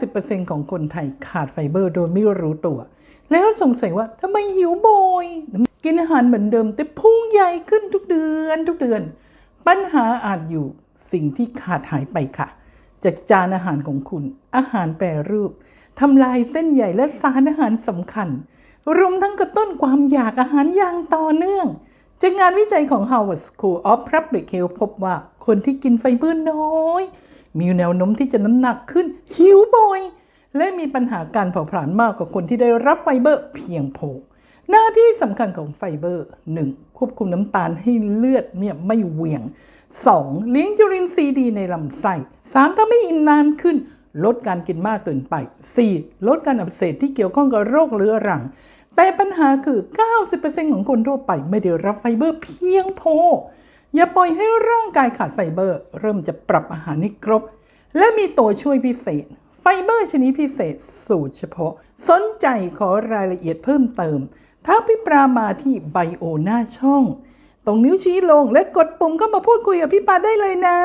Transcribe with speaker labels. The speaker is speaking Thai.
Speaker 1: 90%ของคนไทยขาดไฟเบอร์โดยไม่รู้ตัว แล้วสงสัยว่าทำไมหิวบ่อยกินอาหารเหมือนเดิม แต่พุงใหญ่ขึ้นทุกเดือนทุกเดือน ปัญหาอาจอยู่สิ่งที่ขาดหายไปค่ะ จากจานอาหารของคุณ อาหารแปรรูปทำลายเส้นใหญ่และสารอาหารสำคัญ รวมทั้งกระตุ้นความอยากอาหารอย่างต่อเนื่อง จากงานวิจัยของ Harvard School of Public Health พบว่าคนที่กินไฟเบอร์น้อย มีแนวโน้มที่จะน้ำหนักขึ้น หิวบ่อย และมีปัญหาการเผาผลาญมากกว่าคนที่ได้รับไฟเบอร์เพียงพอหน้าที่สำคัญของไฟเบอร์ 1. ควบคุมน้ำตาลให้เลือดเนี่ยไม่เหวี่ยง 2. เลี้ยงจุลินทรีย์ดีในลำไส้ 3. ทำให้อิ่มนานขึ้น ลดการกินมากเกินไป 4. ลดการอักเสบที่เกี่ยวข้องกับโรคเรื้อรัง แต่ปัญหาคือ 90%ของคนทั่วไปไม่ได้รับไฟเบอร์เพียงพอ อย่าปล่อยให้ร่างกายขาดไฟเบอร์ เริ่มจะปรับอาหารให้ครบ และมีตัวช่วยพิเศษ ไฟเบอร์ชนิดพิเศษสูตรเฉพาะ สนใจขอรายละเอียดเพิ่มเติมทักพิปรามาที่ไบโอหน้าช่อง ตรงนิ้วชี้ลงและกดปุ่มเข้ามาพูดคุยกับพี่ปาได้เลยนะ